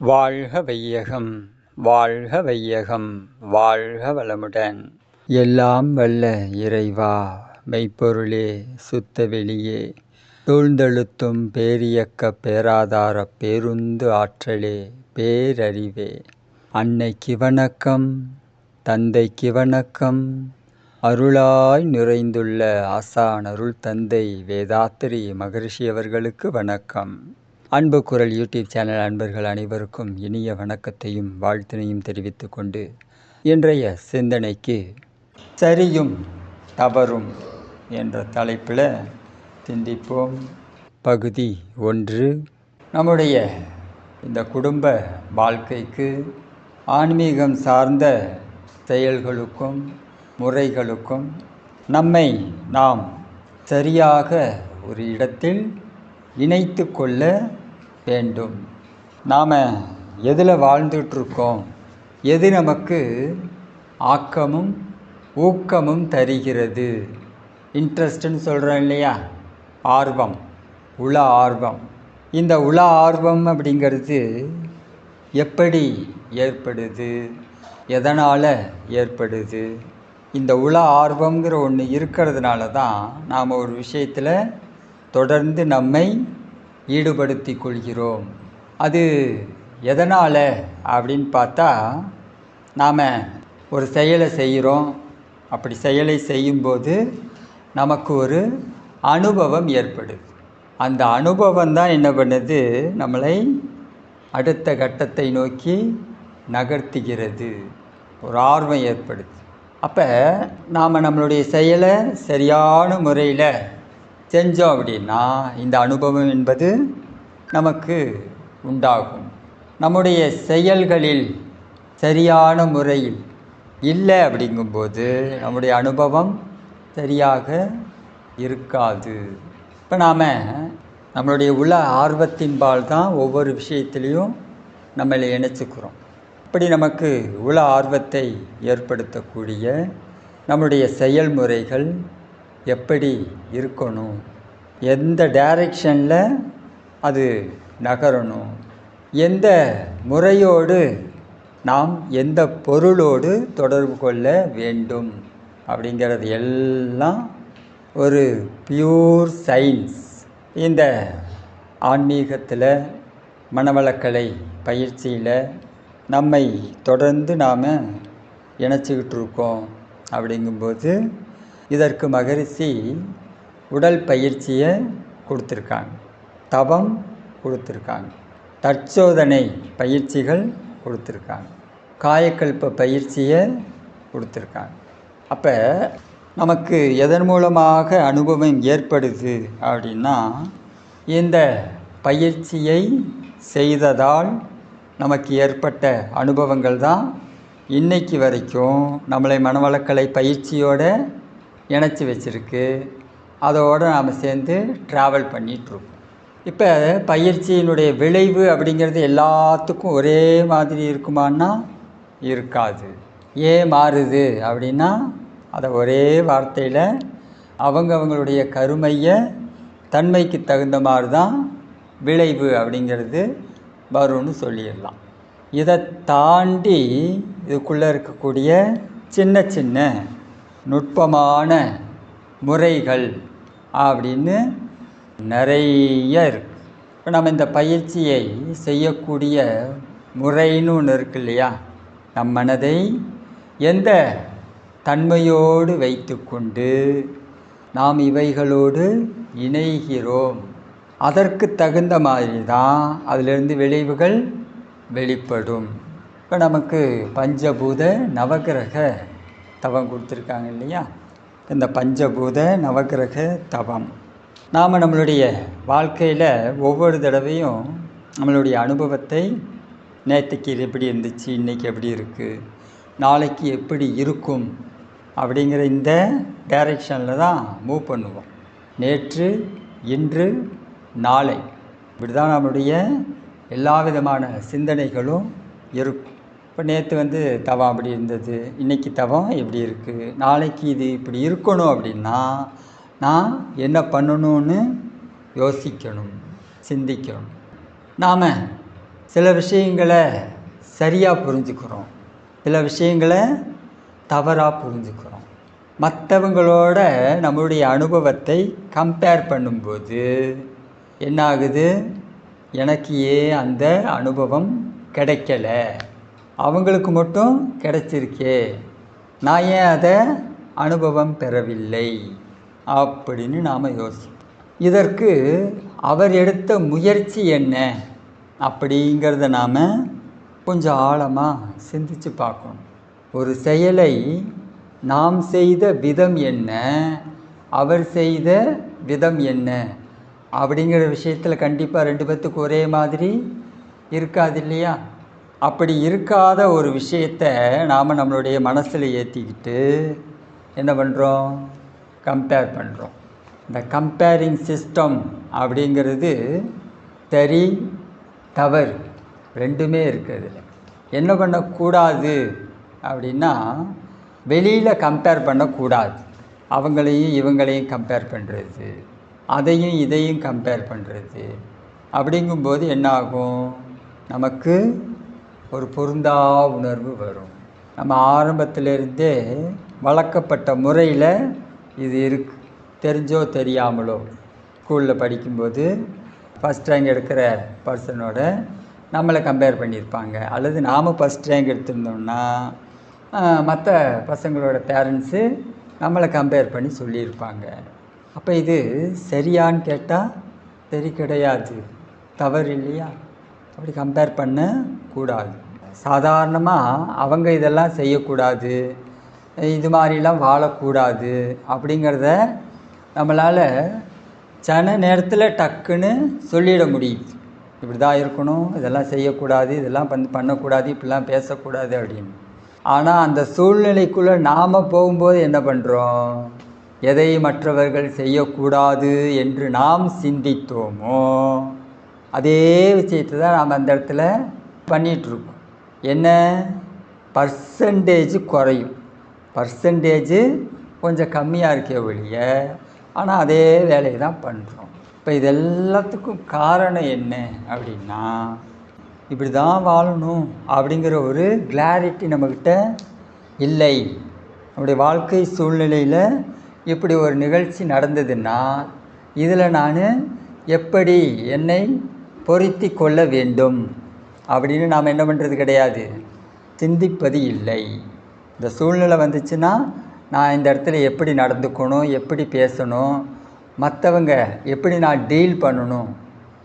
வாழ்க வையகம் வாழ்க வையகம் வாழ்க வளமுடன். எல்லாம் வல்ல இறைவா மெய்ப்பொருளே சுத்த வெளியே. சூழ்ந்தெழுத்தும் பேரியக்க பேராதார பேருந்து ஆற்றலே பேரறிவே. அன்னைக்கு வணக்கம் தந்தைக்கு வணக்கம். அருளாய் நிறைந்துள்ள ஆசான் அருள் தந்தை வேதாத்திரி மகரிஷி அவர்களுக்கு வணக்கம். அன்பு குரல் யூடியூப் சேனல் அன்பர்கள் அனைவருக்கும் இனிய வணக்கத்தையும் வாழ்த்தினையும் தெரிவித்துக் கொண்டு இன்றைய சிந்தனைக்கு சரியும் தவறும் என்ற தலைப்பில் சிந்திப்போம். பகுதி ஒன்று நம்முடைய இந்த குடும்ப வாழ்க்கைக்கு ஆன்மீகம் சார்ந்த செயல்களுக்கும் முறைகளுக்கும் நம்மை நாம் சரியாக ஒரு இடத்தில் இணைத்து கொள்ள வேண்டும். நாம் எதில் வாழ்ந்துட்டுருக்கோம் எது நமக்கு ஆக்கமும் ஊக்கமும் தருகிறது? இன்ட்ரெஸ்ட்டுன்னு சொல்கிறோம் இல்லையா? ஆர்வம். உள ஆர்வம். இந்த உள ஆர்வம் அப்படிங்கிறது எப்படி ஏற்படுது? எதனால் ஏற்படுது? இந்த உள ஆர்வங்கிற ஒன்று இருக்கிறதுனால தான் நாம் ஒரு விஷயத்தில் தொடர்ந்து நம்மை ஈடுபடுத்தி கொள்கிறோம். அது எதனால் அப்படின்னு பார்த்தா நாம் ஒரு செயலை செய்கிறோம். அப்படி செயலை செய்யும்போது நமக்கு ஒரு அனுபவம் ஏற்படுது அந்த அனுபவம் தான் என்ன பண்ணுது? நம்மளை அடுத்த கட்டத்தை நோக்கி நகர்த்துகிறது. ஒரு ஆர்வம் ஏற்படுது. அப்போ நாம் நம்மளுடைய செயலை சரியான முறையில் செஞ்சோம் அப்படின்னா இந்த அனுபவம் என்பது நமக்கு உண்டாகும். நம்முடைய செயல்களில் சரியான முறையில் இல்லை அப்படிங்கும்போது நம்முடைய அனுபவம் சரியாக இருக்காது. இப்போ நாம் நம்மளுடைய உள்ள ஆர்வத்தின்பால் தான் ஒவ்வொரு விஷயத்திலையும் நம்மளை இணைச்சிக்கிறோம். இப்படி நமக்கு உள ஆர்வத்தை ஏற்படுத்தக்கூடிய நம்முடைய செயல்முறைகள் எப்படி இருக்கணும்? எந்த டைரக்ஷனில் அது நகரணும்? எந்த முறையோடு நாம் எந்த பொருளோடு தொடர்பு கொள்ள வேண்டும்? அப்படிங்கிறது எல்லாம் ஒரு பியூர் சயின்ஸ் இந்த ஆன்மீகத்தில் மனவளக்கலை பயிற்சியில் நம்மை தொடர்ந்து நாம் இணைச்சிக்கிட்டு இருக்கோம். அப்படிங்கும்போது இதற்கு மகரிஷி உடல் பயிற்சியை கொடுத்துருக்காங்க. தவம் கொடுத்துருக்காங்க. தற்சோதனை பயிற்சிகள் கொடுத்துருக்காங்க. காயக்கல்ப பயிற்சியை கொடுத்துருக்காங்க. அப்போ நமக்கு எதன் மூலமாக அனுபவம் ஏற்படுது அப்படின்னா இந்த பயிற்சியை செய்ததால் நமக்கு ஏற்பட்ட அனுபவங்கள் தான் இன்னைக்கு வரைக்கும் நம்மளை மனவளக்கலை பயிற்சியோடு இணைச்சி வச்சுருக்கு. அதோடு நாம் சேர்ந்து ட்ராவல் பண்ணிகிட்ருக்கோம் இப்போ பயிற்சியினுடைய விளைவு அப்படிங்கிறது எல்லாத்துக்கும் ஒரே மாதிரி இருக்குமான்னா இருக்காது. ஏன் மாறுது அப்படின்னா அதை ஒரே வார்த்தையில் அவங்கவுங்களுடைய கருமையை தன்மைக்கு தகுந்த மாதிரி தான் விளைவு அப்படிங்கிறது வரும்னு சொல்லிடலாம். இதை தாண்டி இதுக்குள்ளே இருக்கக்கூடிய சின்ன சின்ன நுட்பமான முறைகள் அப்படின்னு நிறைய இருக்குது இப்போ நம்ம இந்த பயிற்சியை செய்யக்கூடிய முறைன்னு ஒன்று இருக்கு இல்லையா? நம் மனதை எந்த தன்மையோடு வைத்துக்கொண்டு நாம் இவைகளோடு இணைகிறோம்? அதற்கு தகுந்த மாதிரி தான் அதிலிருந்து விளைவுகள் வெளிப்படும். இப்போ நமக்கு பஞ்சபூத நவகிரக தவம் கொடுத்துருக்காங்க இல்லையா? இந்த பஞ்சபூத நவகிரக தவம். நாம் நம்மளுடைய வாழ்க்கையில் ஒவ்வொரு தடவையும் நம்மளுடைய அனுபவத்தை நேற்றுக்கு இது எப்படி இருந்துச்சு இன்றைக்கி எப்படி இருக்குது நாளைக்கு எப்படி இருக்கும் அப்படிங்கிற இந்த டைரெக்ஷனில் தான் மூவ் பண்ணுவோம். நேற்று இன்று நாளை. இப்படி தான் நம்மளுடைய எல்லா விதமான சிந்தனைகளும் இருக்கும். இப்போ நேற்று வந்து தவம் அப்படி இருந்தது. இன்றைக்கி தவம் எப்படி இருக்குது நாளைக்கு இது இப்படி இருக்கணும் அப்படின்னா நான் என்ன பண்ணணும்னு யோசிக்கணும் சிந்திக்கணும். நாம் சில விஷயங்களை சரியாக புரிஞ்சுக்கிறோம். சில விஷயங்களை தவறாக புரிஞ்சுக்கிறோம். மற்றவங்களோட நம்மளுடைய அனுபவத்தை கம்பேர் பண்ணும்போது என்ன ஆகுது எனக்கு ஏன் அந்த அனுபவம் கிடைக்கல? அவங்களுக்கு மட்டும் கிடைச்சிருக்கே. நான் ஏன் அதை அனுபவம் பெறவில்லை? அப்படின்னு நாம் யோசிப்போம். இதற்கு அவர் எடுத்த முயற்சி என்ன? அப்படிங்கிறத நாம் கொஞ்சம் ஆழமாக சிந்திச்சு பார்க்கணும். ஒரு செயலை நாம் செய்த விதம் என்ன? அவர் செய்த விதம் என்ன? அப்படிங்கிற விஷயத்தில் கண்டிப்பாக ரெண்டு பேர்த்துக்கு ஒரே மாதிரி இருக்காது இல்லையா? அப்படி இருக்காத ஒரு விஷயத்தை நாம் நம்மளுடைய மனசில் ஏற்றிக்கிட்டு என்ன பண்ணுறோம் கம்பேர் பண்ணுறோம் இந்த கம்பேரிங் சிஸ்டம் அப்படிங்கிறது சரி தவறு ரெண்டுமே இருக்குது என்ன பண்ணக்கூடாது அப்படின்னா வெளியில் கம்பேர் பண்ணக்கூடாது. அவங்களையும் இவங்களையும் கம்பேர் பண்ணுறது அதையும் இதையும் கம்பேர் பண்ணுறது அப்படிங்கும்போது என்னாகும்? நமக்கு ஒரு பொருந்தா உணர்வு வரும். நம்ம ஆரம்பத்திலிருந்தே வளர்க்கப்பட்ட முறையில் இது இருக்கு. தெரிஞ்சோ தெரியாமலோ ஸ்கூலில் படிக்கும்போது ஃபஸ்ட் ரேங்க் எடுக்கிற பர்சனோட நம்மளை கம்பேர் பண்ணியிருப்பாங்க. அல்லது நாம் ஃபஸ்ட் ரேங்க் எடுத்திருந்தோம்னா மற்ற பசங்களோட பேரண்ட்ஸு நம்மளை கம்பேர் பண்ணி சொல்லியிருப்பாங்க. அப்போ இது சரியான்னு கேட்டால் சரி கிடையாது. தவறு இல்லையா? அப்படி கம்பேர் பண்ணக்கூடாது சாதாரணமாக அவங்க இதெல்லாம் செய்யக்கூடாது. இது மாதிரிலாம் வாழக்கூடாது அப்படிங்கிறத நம்மளால் சன நேரத்தில் டக்குன்னு சொல்லிட முடியுது. இப்படி தான் இருக்கணும் இதெல்லாம் செய்யக்கூடாது இதெல்லாம் வந்து பண்ணக்கூடாது இப்படிலாம் பேசக்கூடாது அப்படின்னு. ஆனால் அந்த சூழ்நிலைக்குள்ளே நாம் போகும்போது என்ன பண்ணுறோம் எதை மற்றவர்கள் செய்யக்கூடாது என்று நாம் சிந்தித்தோமோ? அதே விஷயத்தை தான் நாம் அந்த இடத்துல பண்ணிகிட்ருக்கோம். என்ன? பர்சன்டேஜ் குறையும். பர்சன்டேஜ் கொஞ்சம் கம்மியாக இருக்கே ஒழிய ஆனால் அதே வேலையை தான் பண்ணுறோம். இப்போ இது எல்லாத்துக்கும் காரணம் என்ன அப்படின்னா இப்படி தான் வாழணும் அப்படிங்கிற ஒரு கிளாரிட்டி நம்மக்கிட்ட இல்லை. நம்முடைய வாழ்க்கை சூழ்நிலையில் இப்படி ஒரு நிகழ்ச்சி நடந்ததுன்னா இதில் நான் எப்படி என்னை பொருத்தி கொள்ள வேண்டும். அப்படின்னு நாம் என்ன பண்ணுறது கிடையாது. சிந்திப்பது இல்லை. இந்த சூழ்நிலை வந்துச்சுன்னா நான் இந்த இடத்துல எப்படி நடந்துக்கணும் எப்படி பேசணும் மற்றவங்க எப்படி நான் டீல் பண்ணணும்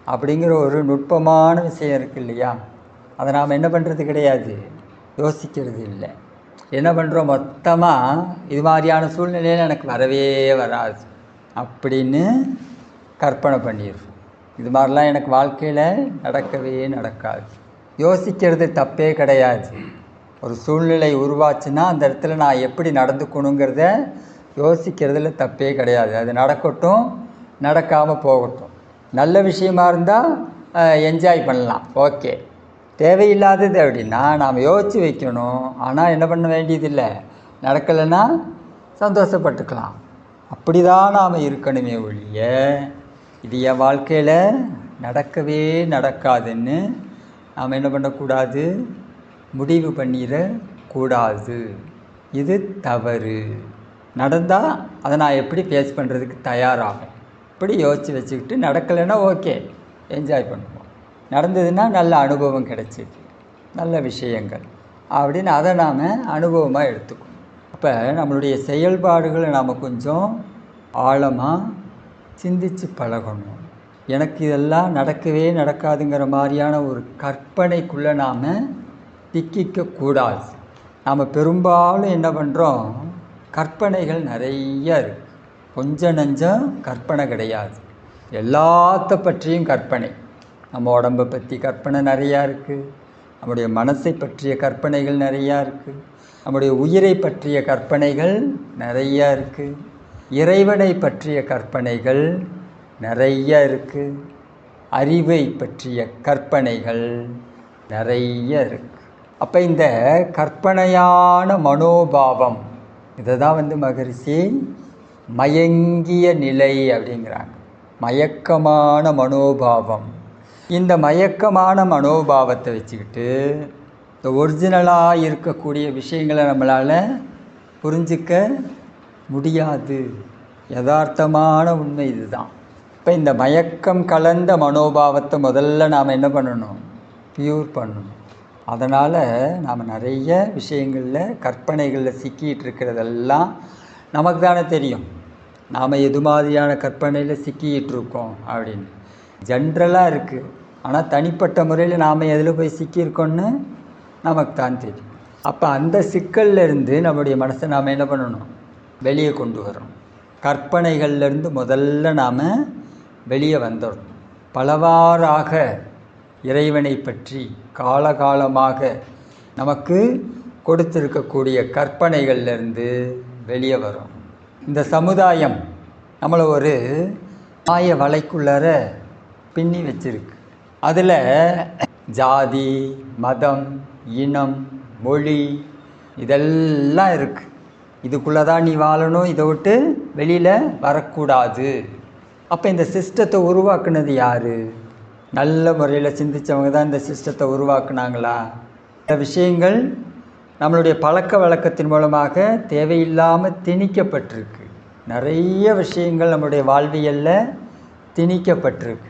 அப்படிங்கிற ஒரு நுட்பமான விஷயம் இருக்குது இல்லையா? அதை நாம் என்ன பண்ணுறது கிடையாது. யோசிக்கிறது இல்லை. என்ன பண்ணுறோம் மொத்தமாக இது மாதிரியான சூழ்நிலையில் எனக்கு வரவே வராது. அப்படின்னு கற்பனை பண்ணிடுறோம். இது மாதிரிலாம் எனக்கு வாழ்க்கையில் நடக்கவே நடக்காது. யோசிக்கிறது தப்பே கிடையாது. ஒரு சூழ்நிலை உருவாச்சுன்னா அந்த இடத்துல நான் எப்படி நடந்துக்கணுங்கிறத யோசிக்கிறதுல தப்பே கிடையாது. அது நடக்கட்டும் நடக்காமல் போகட்டும். நல்ல விஷயமா இருந்தால் என்ஜாய் பண்ணலாம். ஓகே. தேவையில்லாதது அப்படின்னா நாம் யோசித்து வைக்கணும். ஆனால் என்ன பண்ண வேண்டியதில்லை. நடக்கலைன்னா சந்தோஷப்பட்டுக்கலாம். அப்படி தான் நாம் இருக்கணுமே ஒழிய இது என் வாழ்க்கையில் நடக்கவே நடக்காதுன்னு நாம் என்ன பண்ணக்கூடாது? முடிவு பண்ணிடக்கூடாது. இது தவறு. நடந்தால் அதை நான் எப்படி ஃபேஸ் பண்ணுறதுக்கு தயாராகும் இப்படி யோசித்து வச்சுக்கிட்டு நடக்கலைன்னா ஓகே என்ஜாய் பண்ணுவோம். நடந்ததுன்னா நல்ல அனுபவம் கிடைச்சிது. நல்ல விஷயங்கள். அப்படின்னு அதை நாம் அனுபவமாக எடுத்துக்கணும். அப்போ நம்மளுடைய செயல்பாடுகளை நாம் கொஞ்சம் ஆழமாக சிந்தித்து பழகணும். எனக்கு இதெல்லாம் நடக்கவே நடக்காதுங்கிற மாதிரியான ஒரு கற்பனைக்குள்ளே நாம் திக்கிக்க கூடாது. நாம் பெரும்பாலும் என்ன பண்ணுறோம் கற்பனைகள் நிறைய இருக்குது கொஞ்சம் நஞ்சம் கற்பனை கிடையாது. எல்லாத்த பற்றியும் கற்பனை. நம்ம உடம்பை பற்றி கற்பனை நிறையா இருக்குது நம்முடைய மனசை பற்றிய கற்பனைகள் நிறையா இருக்குது நம்முடைய உயிரை பற்றிய கற்பனைகள் நிறையா இருக்குது இறைவனை பற்றிய கற்பனைகள் நிறைய இருக்குது அறிவை பற்றிய கற்பனைகள் நிறைய இருக்குது அப்போ இந்த கற்பனையான மனோபாவம் இதை தான் வந்து மகரிஷி மயங்கிய நிலை அப்படிங்கிறாங்க. மயக்கமான மனோபாவம். இந்த மயக்கமான மனோபாவத்தை வச்சுக்கிட்டு இந்த ஒரிஜினலாக இருக்கக்கூடிய விஷயங்களை நம்மளால் புரிஞ்சிக்க முடியாது. யதார்த்தமான உண்மை இதுதான். இப்போ இந்த மயக்கம் கலந்த மனோபாவத்தை முதல்ல நாம் என்ன பண்ணணும்? பியூர் பண்ணணும். அதனால் நாம் நிறைய விஷயங்களில் கற்பனைகளில் சிக்கிட்டு இருக்கிறதெல்லாம் நமக்கு தானே தெரியும். நாம் எது மாதிரியான கற்பனையில் சிக்கிக்கிட்டு இருக்கோம் அப்படின்னு. ஜென்ரலாக இருக்குது ஆனால் தனிப்பட்ட முறையில் நாம் எதில் போய் சிக்கியிருக்கோன்னு நமக்கு தான் தெரியும். அப்போ அந்த சிக்கல்ல இருந்து நம்முடைய மனசை நாம் என்ன பண்ணணும்? வெளியே கொண்டு வரணும் கற்பனைகள்லேருந்து முதல்ல நாம் வெளியே வந்துடணும் பலவாறாக இறைவனை பற்றி காலகாலமாக நமக்கு கொடுத்திருக்கக்கூடிய கற்பனைகள்லேருந்து வெளியே வரும் இந்த சமுதாயம் நம்மளை ஒரு மாய வலைக்குள்ளார பின்னி வச்சிருக்கு. அதில் ஜாதி மதம் இனம் மொழி இதெல்லாம் இருக்குது இதுக்குள்ளே தான் நீ வாழணும்? இதை விட்டு வெளியில் வரக்கூடாது. அப்போ இந்த சிஸ்டத்தை உருவாக்குனது யார்? நல்ல முறையில் சிந்திச்சவங்க தான் இந்த சிஸ்டத்தை உருவாக்குனாங்களா? இந்த விஷயங்கள் நம்மளுடைய பழக்க வழக்கத்தின் மூலமாக தேவையில்லாமல் திணிக்கப்பட்டிருக்கு. நிறைய விஷயங்கள் நம்மளுடைய வாழ்வியலில் திணிக்கப்பட்டிருக்கு.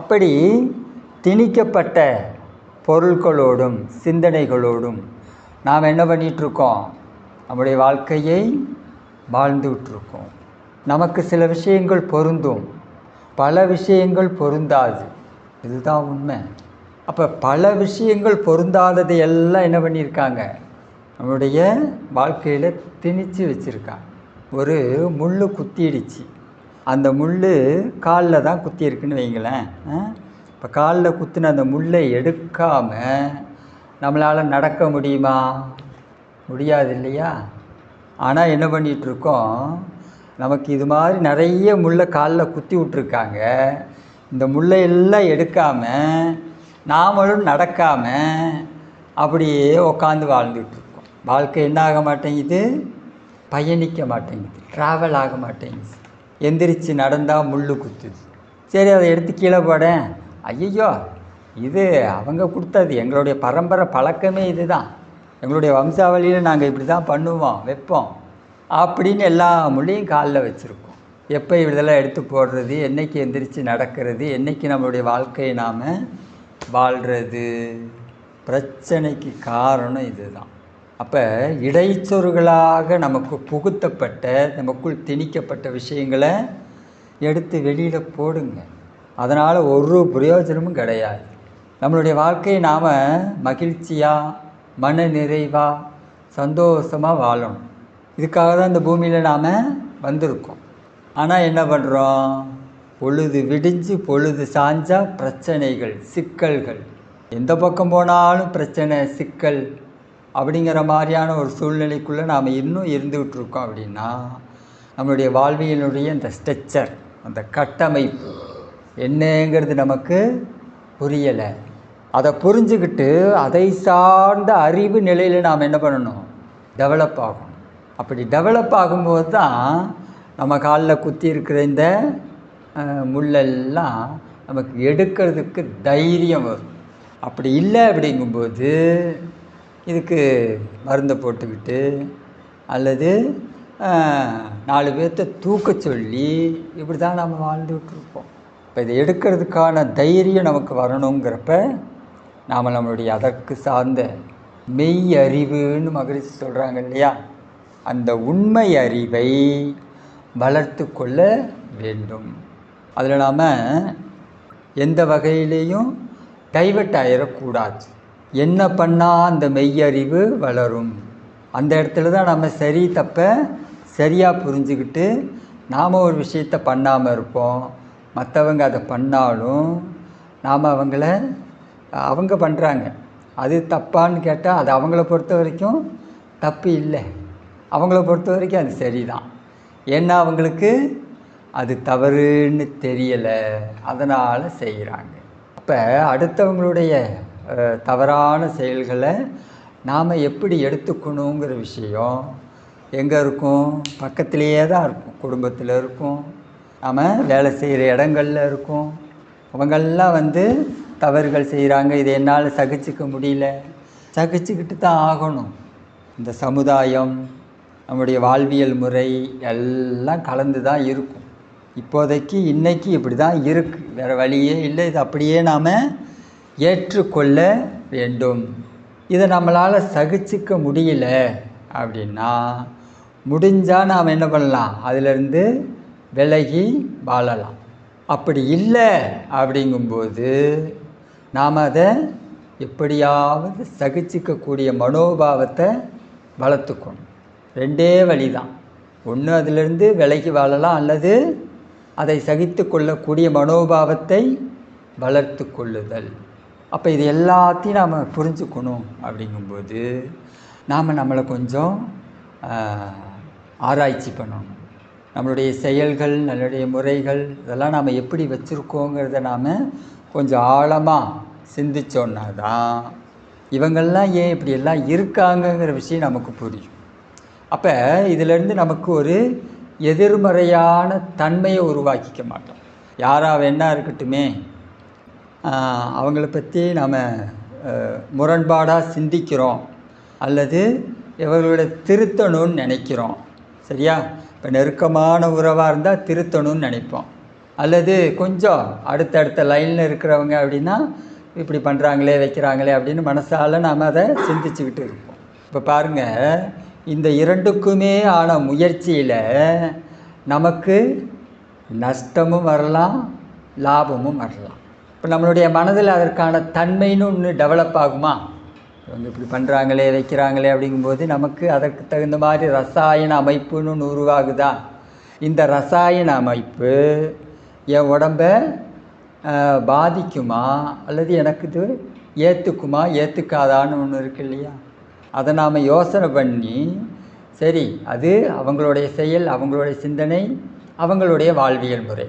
அப்படி திணிக்கப்பட்ட பொருட்களோடும் சிந்தனைகளோடும் நாம் என்ன பண்ணிகிட்ருக்கோம் நம்முடைய வாழ்க்கையை வாழ்ந்துகிட்ருக்கோம் நமக்கு சில விஷயங்கள் பொருந்தும். பல விஷயங்கள் பொருந்தாது. இதுதான் உண்மை. அப்போ பல விஷயங்கள் பொருந்தாததை எல்லாம் என்ன பண்ணியிருக்காங்க? நம்முடைய வாழ்க்கையில் திணிச்சு வச்சுருக்காங்க ஒரு முள் குத்திடுச்சு. அந்த முள் காலில் தான் குத்தியிருக்குன்னு வைங்களேன். இப்போ காலில் குத்தின அந்த முள்ளை எடுக்காமல் நம்மளால் நடக்க முடியுமா? முடியாது இல்லையா ஆனால் என்ன பண்ணிகிட்ருக்கோம் நமக்கு இது மாதிரி நிறைய முள்ளை காலில் குத்தி விட்ருக்காங்க இந்த முள்ளையெல்லாம் எடுக்காமல் நாமளும் நடக்காமல் அப்படியே உக்காந்து வாழ்ந்துட்டுருக்கோம். வாழ்க்கை என்ன ஆக மாட்டேங்குது? பயணிக்க மாட்டேங்குது. ட்ராவல் ஆக மாட்டேங்குது. எந்திரிச்சு நடந்தால் முள் குத்துது. சரி அதை எடுத்து கீழே போடேன். ஐயோ இது அவங்க கொடுத்தது. எங்களுடைய பரம்பரை பழக்கமே இதுதான். எங்களுடைய வம்சாவளியில் நாங்கள் இப்படி தான் பண்ணுவோம் வைப்போம். அப்படின்னு எல்லா மொழியும் காலில் வச்சுருக்கோம். எப்போ இதெல்லாம் எடுத்து போடுறது என்றைக்கு எந்திரிச்சு நடக்கிறது என்றைக்கு நம்மளுடைய வாழ்க்கையை நாம் வாழ்கிறது பிரச்சனைக்கு காரணம் இதுதான். அப்போ இடைச்சொருகளாக நமக்கு புகுத்தப்பட்ட நமக்குள் திணிக்கப்பட்ட விஷயங்களை எடுத்து வெளியில் போடுங்க. அதனால் ஒரு பிரயோஜனமும் கிடையாது. நம்மளுடைய வாழ்க்கையை நாம் மகிழ்ச்சியாக மன நிறைவாக சந்தோஷமாக வாழணும். இதுக்காக தான் இந்த பூமியில் நாம் வந்திருக்கோம். ஆனால் என்ன பண்ணுறோம் பொழுது விடிஞ்சு பொழுது சாஞ்சால் பிரச்சனைகள் சிக்கல்கள். எந்த பக்கம் போனாலும் பிரச்சனை சிக்கல் அப்படிங்கிற மாதிரியான ஒரு சூழ்நிலைக்குள்ளே நாம் இன்னும் இருந்துகிட்டு இருக்கோம் அப்படின்னா நம்மளுடைய வாழ்வியலுடைய அந்த ஸ்ட்ரக்சர் அந்த கட்டமைப்பு என்னங்கிறது நமக்கு புரியலை. அதை புரிஞ்சுக்கிட்டு அதை சார்ந்த அறிவு நிலையில் நாம் என்ன பண்ணணும்? டெவலப் ஆகும் அப்படி டெவலப் ஆகும்போது தான் நம்ம காலில் குத்தி இருக்கிற இந்த முள்ளெல்லாம் நமக்கு எடுக்கிறதுக்கு தைரியம் வரும். அப்படி இல்லை அப்படிங்கும்போது இதுக்கு மருந்தை போட்டுக்கிட்டு அல்லது நாலு பேர்த்த தூக்க சொல்லி இப்படி தான் நம்ம வாழ்ந்துகிட்ருப்போம் இப்போ இதை எடுக்கிறதுக்கான தைரியம் நமக்கு வரணுங்கிறப்ப நாம் நம்மளுடைய அதற்கு சார்ந்த மெய் அறிவுன்னு மகிழ்ச்சி சொல்கிறாங்க இல்லையா? அந்த உண்மை அறிவை வளர்த்து கொள்ள வேண்டும். அதில் நாம் எந்த வகையிலையும் டைவெர்ட் ஆயிடக்கூடாது என்ன பண்ணால் அந்த மெய்யறிவு வளரும்? அந்த இடத்துல தான் நம்ம சரி தப்ப சரியாக புரிஞ்சுக்கிட்டு நாம் ஒரு விஷயத்தை பண்ணாமல் இருப்போம். மற்றவங்க அதை பண்ணாலும் நாம் அவங்கள அவங்க பண்ணுறாங்க அது தப்பான்னு கேட்டால் அது அவங்கள பொறுத்த வரைக்கும் தப்பு இல்லை. அவங்கள பொறுத்த வரைக்கும் அது சரிதான். ஏன்னா அவங்களுக்கு அது தவறுன்னு தெரியலை. அதனால் செய்கிறாங்க அப்போ அடுத்தவங்களுடைய தவறான செயல்களை நாம் எப்படி எடுத்துக்கணுங்கிற விஷயம் எங்கே இருக்கும்? பக்கத்திலேயே தான் இருக்கும். குடும்பத்தில் இருக்கும். நாம் வேலை செய்கிற இடங்களில் இருக்கும். அவங்கெல்லாம் வந்து தவறுகள் செய்கிறாங்க இதை என்னால் சகிச்சுக்க முடியல. சகிச்சுக்கிட்டு தான் ஆகணும். இந்த சமுதாயம் நம்முடைய வாழ்வியல் முறை எல்லாம் கலந்து தான் இருக்கும். இப்போதைக்கு இன்றைக்கி இப்படி தான் இருக்குது வேறு வழியே இல்லை. இது அப்படியே நாம் ஏற்றுக்கொள்ள வேண்டும். இதை நம்மளால் சகிச்சுக்க முடியல அப்படின்னா முடிஞ்சால் நாம் என்ன பண்ணலாம்? அதிலிருந்து விலகி வாழலாம். அப்படி இல்லை அப்படிங்கும்போது நாம் அதை எப்படியாவது சகிச்சிக்கக்கூடிய மனோபாவத்தை வளர்த்துக்கணும். ரெண்டே வழி தான் ஒன்று அதிலிருந்து விலகி வாழலாம் அல்லது அதை சகித்து கொள்ளக்கூடிய மனோபாவத்தை வளர்த்து கொள்ளுதல் அப்போ இது எல்லாத்தையும் நாம் புரிஞ்சுக்கணும் அப்படிங்கும்போது நாம் நம்மளை கொஞ்சம் ஆராய்ச்சி பண்ணணும். நம்மளுடைய செயல்கள் நம்மளுடைய முறைகள் இதெல்லாம் நாம் எப்படி வச்சுருக்கோங்கிறத நாம் கொஞ்சம் ஆழமாக சிந்திச்சோன்னா தான் இவங்கள்லாம் ஏன் இப்படியெல்லாம் இருக்காங்கங்கிற விஷயம் நமக்கு புரியும். அப்போ இதிலேருந்து நமக்கு ஒரு எதிர்மறையான தன்மையை உருவாக்கிக்க மாட்டோம். யாராக வேணா இருக்கட்டுமே அவங்கள பற்றி நாம் முரண்பாடாக சிந்திக்கிறோம் அல்லது இவர்களோட திருத்தணும்னு நினைக்கிறோம். சரியா? இப்போ நெருக்கமான உறவாக இருந்தால் திருத்தணும்னு நினைப்போம். அல்லது கொஞ்சம் அடுத்தடுத்த லைனில் இருக்கிறவங்க அப்படின்னா இப்படி பண்ணுறாங்களே வைக்கிறாங்களே அப்படின்னு மனசால் நாம் அதை சிந்திச்சுக்கிட்டு இருப்போம் இப்போ பாருங்கள் இந்த இரண்டுக்குமே ஆன முயற்சியில் நமக்கு நஷ்டமும் வரலாம் லாபமும் வரலாம். இப்போ நம்மளுடைய மனதில் அதற்கான தன்மைன்னு ஒன்று டெவலப் ஆகுமா? இவங்க இப்படி பண்ணுறாங்களே வைக்கிறாங்களே அப்படிங்கும்போது நமக்கு அதற்கு தகுந்த மாதிரி ரசாயன அமைப்புன்னு ஒன்று உருவாகுதா? இந்த ரசாயன அமைப்பு என் உடம்ப பாதிக்குமா? அல்லது எனக்கு இது ஏற்றுக்குமா ஏற்றுக்காதான்னு ஒன்று இருக்கு இல்லையா? அதை நாம் யோசனை பண்ணி சரி அது அவங்களுடைய செயல் அவங்களுடைய சிந்தனை அவங்களுடைய வாழ்வியல் முறை.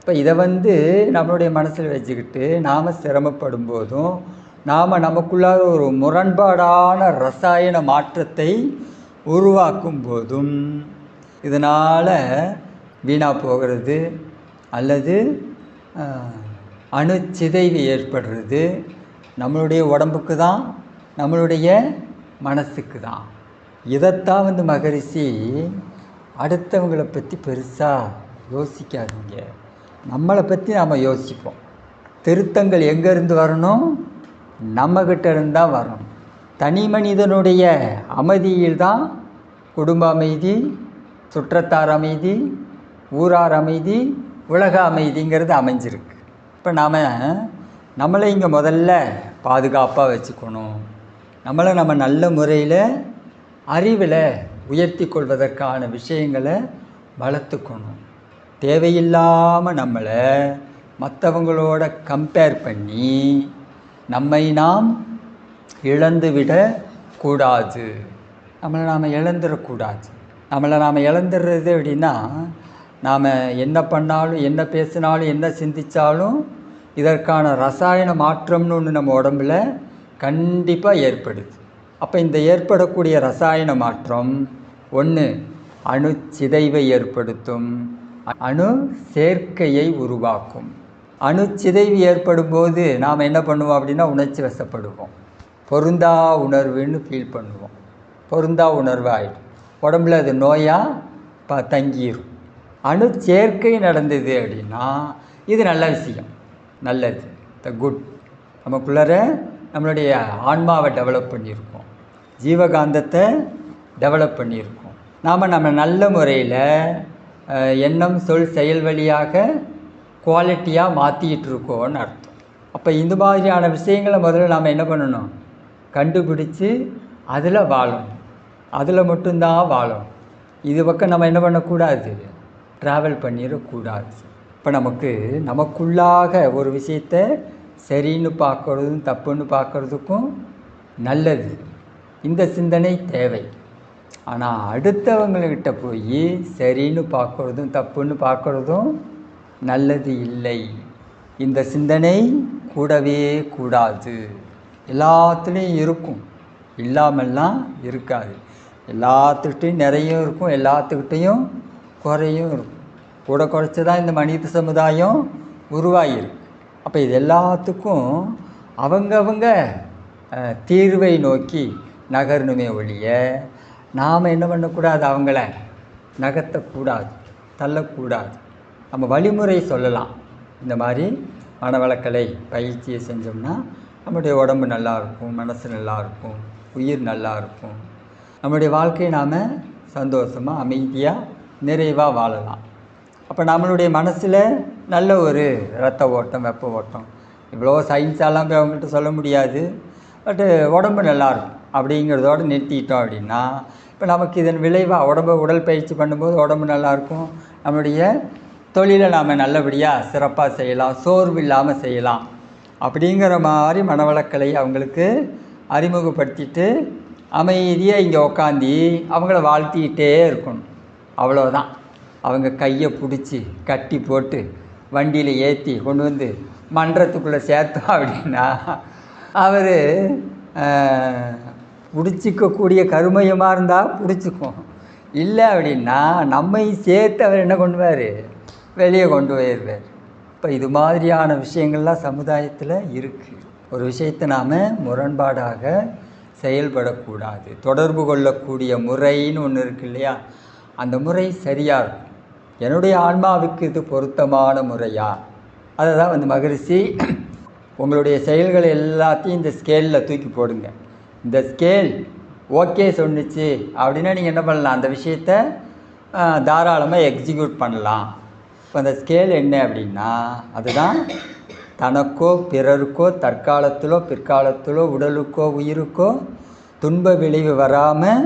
இப்போ இதை வந்து நம்மளுடைய மனசில் வச்சுக்கிட்டு நாம் சிரமப்படும் போதும் நாம் நமக்குள்ளார ஒரு முரண்பாடான ரசாயன மாற்றத்தை உருவாக்கும் போதும் இதனால் வீணாக போகிறது. அல்லது அணுச்சிதைவு ஏற்படுறது நம்மளுடைய உடம்புக்கு தான் நம்மளுடைய மனசுக்கு தான். இதைத்தான் வந்து மகரிஷி அடுத்தவங்களை பற்றி பெருசாக யோசிக்காதீங்க. நம்மளை பற்றி நாம் யோசிப்போம். திருத்தங்கள் எங்கேருந்து வரணும்? நம்மக்கிட்ட இருந்தால் தான் வரணும். தனி மனிதனுடைய அமைதியில் தான் குடும்ப அமைதி சுற்றத்தார் அமைதி ஊரார் அமைதி உலக அமைதிங்கிறது அமைஞ்சிருக்கு. இப்போ நாம் நம்மளை இங்கே முதல்ல பாதுகாப்பாக வச்சுக்கணும். நம்மளை நம்ம நல்ல முறையில் அறிவில் உயர்த்தி கொள்வதற்கான விஷயங்களை வளர்த்துக்கணும். தேவையில்லாமல் நம்மளை மற்றவங்களோட கம்பேர் பண்ணி நம்மை நாம் இழந்துவிட கூடாது. நம்மளை நாம் இழந்துடக்கூடாது நம்மளை நாம் இழந்துடுறது அப்படின்னா நாம் என்ன பண்ணாலும் என்ன பேசினாலும் என்ன சிந்தித்தாலும் இதற்கான ரசாயன மாற்றம்னு ஒன்று நம்ம உடம்புல கண்டிப்பாக ஏற்படுது. அப்போ இந்த ஏற்படக்கூடிய ரசாயன மாற்றம் ஒன்று அணு சிதைவை ஏற்படுத்தும். அணு சேர்க்கையை உருவாக்கும். அணு சிதைவு ஏற்படும் போது நாம் என்ன பண்ணுவோம் அப்படின்னா உணர்ச்சி வசப்படுவோம். பொருந்தா உணர்வுன்னு ஃபீல் பண்ணுவோம். பொருந்தா உணர்வு ஆகிடும் உடம்புல அது நோயாக ப தங்கியிருக்கும் அணு சேர்க்கை நடந்தது அப்படின்னா இது நல்ல விஷயம். நல்லது. த குட் நமக்குள்ளார நம்மளுடைய ஆன்மாவை டெவலப் பண்ணியிருக்கோம். ஜீவகாந்தத்தை டெவலப் பண்ணியிருக்கோம். நாம் நம்ம நல்ல முறையில் எண்ணம் சொல் செயல் வழியாக குவாலிட்டியாக மாற்றிக்கிட்டு இருக்கோன்னு அர்த்தம். அப்போ இந்த மாதிரியான விஷயங்களை முதல்ல நாம் என்ன பண்ணணும்? கண்டுபிடிச்சு அதில் வாழணும். அதில் மட்டும்தான் வாழணும். இது பக்கம் நம்ம என்ன பண்ணக்கூடாது? ட்ராவல் பண்ணிடக்கூடாது. இப்போ நமக்கு நமக்குள்ளாக ஒரு விஷயத்தை சரின்னு பார்க்குறதும் தப்புன்னு பார்க்கறதுக்கும் நல்லது. இந்த சிந்தனை தேவை. ஆனால் அடுத்தவங்கக்கிட்ட போய் சரின்னு பார்க்குறதும் தப்புன்னு பார்க்குறதும் நல்லது இல்லை. இந்த சிந்தனை கூடவே கூடாது. எல்லாத்துலேயும் இருக்கும். இல்லாமல்லாம் இருக்காது. எல்லாத்துக்கிட்டையும் நிறையும் இருக்கும். எல்லாத்துக்கிட்டையும் குறையும் இருக்கும். கூட குறைச்சி தான் இந்த மனித சமுதாயம் உருவாகியிருக்கு அப்போ இது எல்லாத்துக்கும் அவங்கவங்க தீர்வை நோக்கி நகரணுமே ஒழிய நாம் என்ன பண்ணக்கூடாது அவங்கள? நகர்த்தக்கூடாது தள்ளக்கூடாது. நம்ம வழிமுறை சொல்லலாம். இந்த மாதிரி மனவளக்கலை பயிற்சியை செஞ்சோம்னா நம்முடைய உடம்பு நல்லாயிருக்கும் மனசு நல்லாயிருக்கும் உயிர் நல்லாயிருக்கும். நம்முடைய வாழ்க்கையை நாம் சந்தோஷமாக அமைதியாக நிறைவாக வாழலாம். அப்போ நம்மளுடைய மனசில் நல்ல ஒரு இரத்த ஓட்டம் வெப்ப ஓட்டம். இவ்வளோ சயின்ஸாலாம் போய் அவங்கள்ட்ட சொல்ல முடியாது. பட்டு உடம்பு நல்லாயிருக்கும் அப்படிங்கிறதோடு அப்படிங்கிறதோட நிறுத்திட்டோம் அப்படின்னா இப்போ நமக்கு இதன் விளைவாக உடம்பு உடல் பயிற்சி பண்ணும்போது உடம்பு நல்லாயிருக்கும் நம்மளுடைய தொழிலை நாம் நல்லபடியாக சிறப்பாக செய்யலாம் சோர்வு இல்லாமல் செய்யலாம். அப்படிங்கிற மாதிரி மனவளக்கலை அவங்களுக்கு அறிமுகப்படுத்திட்டு அமைதியாக இங்கே உக்காந்தி அவங்கள வாழ்த்திக்கிட்டே இருக்கணும். அவ்வளோதான் அவங்க கையை பிடிச்சி கட்டி போட்டு வண்டியில் ஏற்றி கொண்டு வந்து மன்றத்துக்குள்ளே சேர்த்தோம் அப்படின்னா அவர் பிடிச்சிக்கக்கூடிய கருமையமாக இருந்தால் பிடிச்சிக்கும். இல்லை அப்படின்னா நம்மை சேர்த்து அவர் என்ன பண்ணுவார்? வெளியே கொண்டு போயிடுவார் இப்போ இது மாதிரியான விஷயங்கள்லாம் சமுதாயத்தில் இருக்குது ஒரு விஷயத்தை நாம் முரண்பாடாக செயல்படக்கூடாது. தொடர்பு கொள்ளக்கூடிய முறைன்னு ஒன்று இருக்கு இல்லையா? அந்த முறை சரியாக இருக்கும். என்னுடைய ஆன்மாவுக்கு இது பொருத்தமான முறையா? அதை தான் வந்து மகரிஷி உங்களுடைய செயல்கள் எல்லாத்தையும் இந்த ஸ்கேலில் தூக்கி போடுங்க. இந்த ஸ்கேல் ஓகே சொன்னிச்சு அப்படின்னா நீங்கள் என்ன பண்ணலாம்? அந்த விஷயத்த தாராளமாக எக்ஸிக்யூட் பண்ணலாம். இப்போ அந்த ஸ்கேல் என்ன அப்படின்னா அதுதான் தனக்கோ பிறருக்கோ தற்காலத்திலோ பிற்காலத்திலோ உடலுக்கோ உயிருக்கோ துன்ப விளைவு வராமல்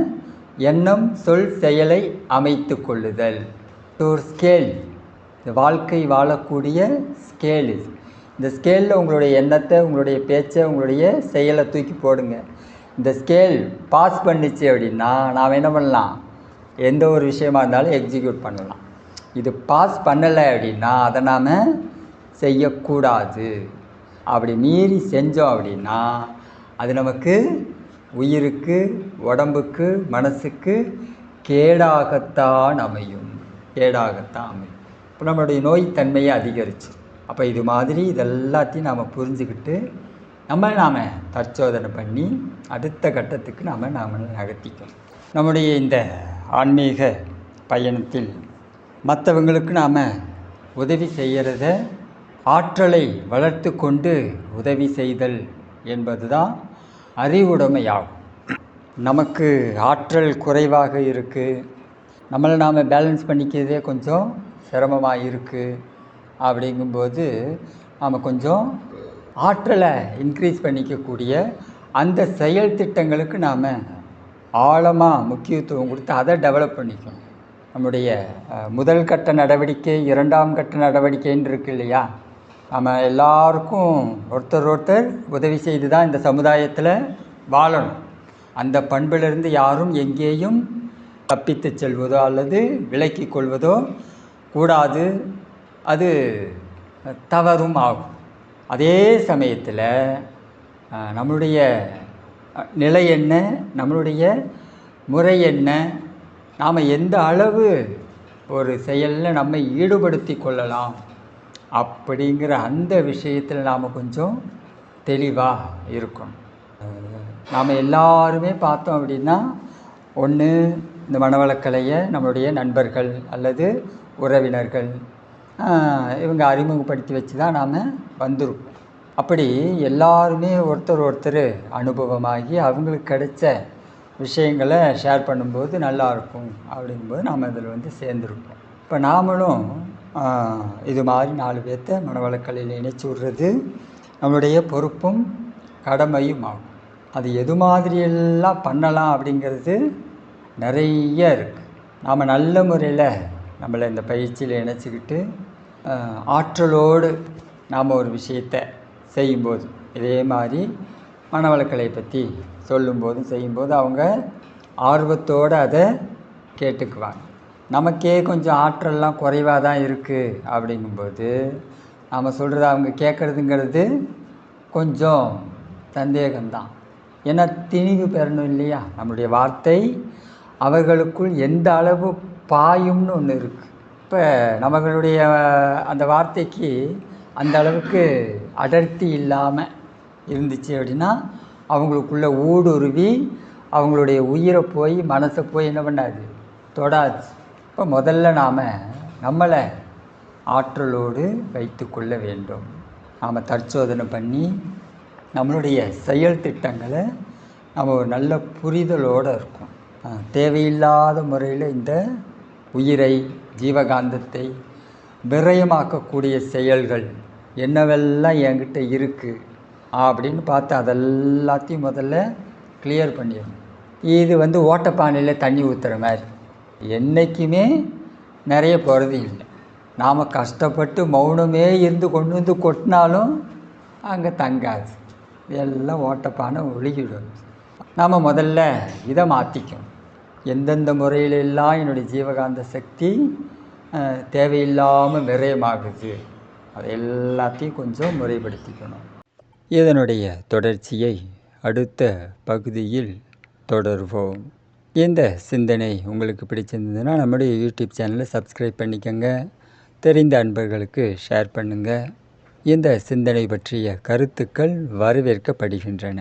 எண்ணம் சொல் செயலை அமைத்து கொள்ளுதல். டூர் ஸ்கேல் இந்த வாழ்க்கை வாழக்கூடிய ஸ்கேல் இது இந்த ஸ்கேலில் உங்களுடைய எண்ணத்தை உங்களுடைய பேச்சை உங்களுடைய செயலை தூக்கி போடுங்க. இந்த ஸ்கேல் பாஸ் பண்ணிச்சு அப்படின்னா நாம் என்ன பண்ணலாம்? எந்த ஒரு விஷயமா இருந்தாலும் எக்ஸிக்யூட் பண்ணலாம். இது பாஸ் பண்ணலை அப்படின்னா அதை நாம் செய்யக்கூடாது. அப்படி மீறி செஞ்சோம் அப்படின்னா அது நமக்கு உயிருக்கு உடம்புக்கு மனசுக்கு கேடாகத்தான் அமையும். கேடாகத்தான் அமையும். இப்போ நம்மளுடைய நோய் தன்மையை அதிகரிச்சு. அப்போ இது மாதிரி இதெல்லாத்தையும் நாம் புரிஞ்சுக்கிட்டு நம்ம நாம் தற்சோதனை பண்ணி அடுத்த கட்டத்துக்கு நாம் நாம் நகர்த்திக்கணும். நம்முடைய இந்த ஆன்மீக பயணத்தில் மற்றவங்களுக்கு நாம் உதவி செய்கிறத ஆற்றலை வளர்த்து கொண்டு உதவி செய்தல் என்பது தான் அறிவுடைமையாகும். நமக்கு ஆற்றல் குறைவாக இருக்குது நம்மளை நாம் பேலன்ஸ் பண்ணிக்கிறதே கொஞ்சம் சிரமமாக இருக்குது அப்படிங்கும்போது நாம் கொஞ்சம் ஆற்றலை இன்க்ரீஸ் பண்ணிக்கக்கூடிய அந்த செயல் திட்டங்களுக்கு நாம் ஆழமாக முக்கியத்துவம் கொடுத்து அதை டெவலப் பண்ணிக்கணும். நம்முடைய முதல் கட்ட நடவடிக்கை இரண்டாம் கட்ட நடவடிக்கைன்னு இருக்கு இல்லையா? நம்ம எல்லாருக்கும் ஒருத்தர் ஒருத்தர் உதவி செய்து தான் இந்த சமுதாயத்தில் வாழணும். அந்த பண்பிலிருந்து யாரும் எங்கேயும் தப்பித்து செல்வதோ அல்லது விலக்கி கொள்வதோ கூடாது. அது தவறும் ஆகும். அதே சமயத்தில் நம்மளுடைய நிலை என்ன? நம்மளுடைய முறை என்ன? நாம் எந்த அளவு ஒரு செயலில் நம்மை ஈடுபடுத்தி கொள்ளலாம்? அப்படிங்கிற அந்த விஷயத்தில் நாம் கொஞ்சம் தெளிவாக இருக்கணும். நாம் எல்லாருமே பார்த்தோம் அப்படின்னா ஒன்று இந்த மனவளக்கலையை நம்மளுடைய நண்பர்கள் அல்லது உறவினர்கள் இவங்க அறிமுகப்படுத்தி வச்சு தான் நாம் வந்திருக்கோம். அப்படி எல்லாருமே ஒருத்தர் ஒருத்தர் அனுபவமாகி அவங்களுக்கு கிடைச்ச விஷயங்களை ஷேர் பண்ணும்போது நல்லாயிருக்கும் அப்படிங்கும்போது நாம் அதில் வந்து சேர்ந்துருக்கோம் இப்போ நாமளும் இது மாதிரி நாலு பேர்த்த மனவளக்கலையில் இணைச்சி விடுறது நம்மளுடைய பொறுப்பும் கடமையும் ஆகும். அது எது மாதிரியெல்லாம் பண்ணலாம் அப்படிங்கிறது நிறைய இருக்குது நாம் நல்ல முறையில் நம்மளை இந்த பயிற்சியில் இணைச்சிக்கிட்டு ஆற்றலோடு நாம் ஒரு விஷயத்தை செய்யும்போது இதே மாதிரி மனவளக்கலை பற்றி சொல்லும்போதும் செய்யும்போது அவங்க ஆர்வத்தோடு அதை கேட்டுக்குவாங்க. நமக்கே கொஞ்சம் ஆற்றல்லாம் குறைவாக தான் இருக்குது அப்படிங்கும்போது நாம் சொல்கிறத அவங்க கேட்குறதுங்கிறது கொஞ்சம் சந்தேகம்தான். ஏன்னா திணிவு பெறணும் இல்லையா? நம்மளுடைய வார்த்தை அவர்களுக்குள் எந்த அளவு பாயும்னு ஒன்று இருக்குது இப்போ நம்மளுடைய அந்த வார்த்தைக்கு அந்த அளவுக்கு அடர்த்தி இல்லாமல் இருந்துச்சு அப்படின்னா அவங்களுக்குள்ள ஊடுருவி அவங்களுடைய உயிரை போய் மனசை போய் என்ன பண்ணாது? தொடாது. இப்போ முதல்ல நாம் நம்மளை ஆற்றலோடு வைத்து கொள்ள வேண்டும். நாம் தற்சோதனை பண்ணி நம்மளுடைய செயல் திட்டங்களை நம்ம ஒரு நல்ல புரிதலோடு இருக்கும் தேவையில்லாத முறையில் இந்த உயிரை ஜீவகாந்தத்தை விரயமாக்கக்கூடிய செயல்கள் என்னவெல்லாம் என்கிட்ட இருக்குது அப்படின்னு பார்த்து அதெல்லாத்தையும் முதல்ல கிளியர் பண்ணிடணும். இது வந்து ஓட்டப்பானையில் தண்ணி ஊற்றுற மாதிரி. என்றைக்குமே நிறைய போகிறது இல்லை. நாம் கஷ்டப்பட்டு மௌனமே இருந்து கொண்டு வந்து கொட்டினாலும் அங்கே தங்காது. எல்லாம் ஓட்டப்பானை ஒழுகிடும். நாம் முதல்ல இதை மாற்றிக்கணும் எந்தெந்த முறையிலெல்லாம் என்னுடைய ஜீவகாந்த சக்தி தேவையில்லாமல் விரயமாகுது அதை எல்லாத்தையும் கொஞ்சம் முறைப்படுத்திக்கணும். இதனுடைய தொடர்ச்சியை அடுத்த பகுதியில் தொடர்வோம். இந்த சிந்தனை உங்களுக்கு பிடிச்சிருந்ததுன்னா நம்முடைய யூடியூப் சேனலை சப்ஸ்கிரைப் பண்ணிக்கோங்க. தெரிந்த அன்பர்களுக்கு ஷேர் பண்ணுங்கள் இந்த சிந்தனை பற்றிய கருத்துக்கள் வரவேற்கப்படுகின்றன.